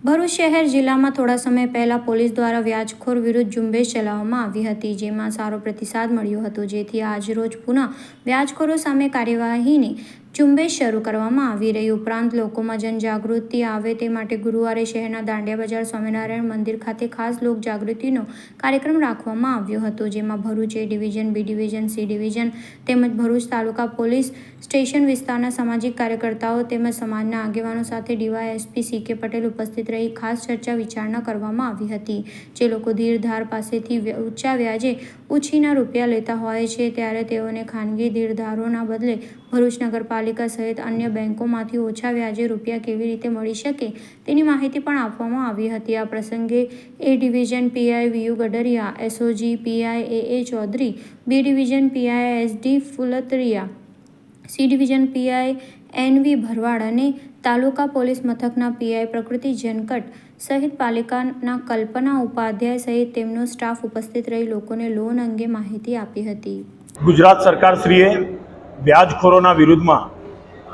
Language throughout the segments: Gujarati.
ભરૂચ શહેર જિલ્લામાં થોડા સમય પહેલાં પોલીસ દ્વારા વ્યાજખોર વિરુદ્ધ ઝુંબેશ ચલાવવામાં આવી હતી, જેમાં સારો પ્રતિસાદ મળ્યો હતો. જેથી આજરોજ પુનઃ વ્યાજખોરો સામે કાર્યવાહીની ઝુંબેશ શરૂ કરવામાં આવી રહી. ઉપરાંત લોકોમાં જનજાગૃતિ આવે તે માટે ગુરુવારે શહેરના દાંડિયા બજાર સ્વામિનારાયણ મંદિર ખાતે ખાસ લોક જાગૃતિનો કાર્યક્રમ રાખવામાં આવ્યો હતો, જેમાં Bharuch A division, B division, C division તેમજ ભરૂચ તાલુકા પોલીસ સ્ટેશન વિસ્તારના સામાજિક કાર્યકર્તાઓ તેમજ સમાજના આગેવાનો સાથે ડીવાયએસપી સી કે પટેલ ઉપસ્થિત રહી ખાસ ચર્ચા વિચારણા કરવામાં આવી હતી. જે લોકો ધીરધાર પાસેથી ઊંચા વ્યાજે ઉછીના રૂપિયા લેતા હોય છે, ત્યારે તેઓને ખાનગી ધીરધારોના બદલે ભરૂચ નગરપાલિકા સહિત અન્ય બેંકોમાંથી ઓછા વ્યાજે રૂપિયા કેવી રીતે મળી શકે તેની માહિતી પણ આપવામાં આવી હતી. આ પ્રસંગે A division PI V U Gadariya SOG PI A A Chaudhary, B division PI S D Phultariya C division PI N V Bharwad અને તાલુકા પોલીસ મથકના પીઆઈ પ્રકૃતિ જનકટ સહિત પાલિકાના કલ્પના ઉપાધ્યાય સહિત તેમનો સ્ટાફ ઉપસ્થિત રહી લોકોને લોન અંગે માહિતી આપી હતી. ગુજરાત સરકારશ્રીએ વ્યાજખોરોના વિરુદ્ધમાં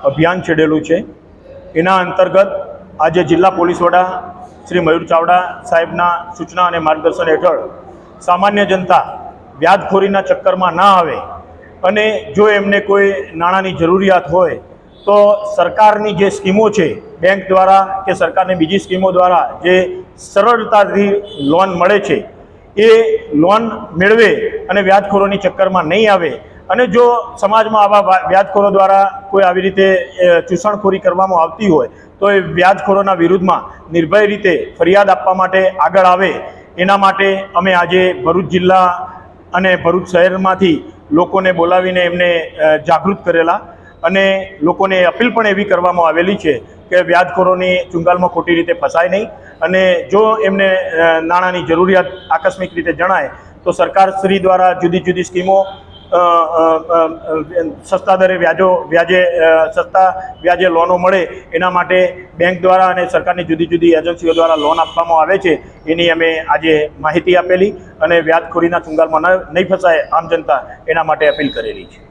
અભિયાન છેડેલું છે. એના અંતર્ગત આજે જિલ્લા પોલીસ વડા શ્રી મયુર ચાવડા સાહેબના સૂચના અને માર્ગદર્શન હેઠળ સામાન્ય જનતા વ્યાજખોરીના ચક્કરમાં ના આવે અને જો એમને કોઈ નાણાંની જરૂરિયાત હોય, તો સરકારની જે સ્કીમો છે, બેંક દ્વારા કે સરકારની બીજી સ્કીમો દ્વારા જે સરળતાથી લોન મળે છે, એ લોન મેળવે અને વ્યાજખોરોની ચક્કરમાં નહીં આવે. અને જો સમાજમાં આવા વ્યાજખોરો દ્વારા કોઈ આવી રીતે ચૂસણખોરી કરવામાં આવતી હોય, તો એ વ્યાજખોરોના વિરુદ્ધમાં નિર્ભય રીતે ફરિયાદ આપવા માટે આગળ આવે. એના માટે અમે આજે ભરૂચ જિલ્લા અને ભરૂચ શહેરમાંથી લોકોને બોલાવીને એમને જાગૃત કરેલા અને લોકોને અપીલ પણ એવી કરવામાં આવેલી છે કે વ્યાજખોરોની ચુંગાલમાં ખોટી રીતે ફસાય નહીં અને જો એમને નાણાંની જરૂરિયાત આકસ્મિક રીતે જણાય તો સરકાર શ્રી દ્વારા જુદી જુદી સ્કીમો સસ્તા દરે વ્યાજો, વ્યાજે સસ્તા વ્યાજે લોનો મળે એના માટે બેંક દ્વારા અને સરકારની જુદી જુદી એજન્સીઓ દ્વારા લોન આપવામાં આવે છે, એની અમે આજે માહિતી આપેલી અને વ્યાજખોરીના ચુંગાલમાં ન, નહીં ફસાય આમ જનતા એના માટે અપીલ કરેલી છે.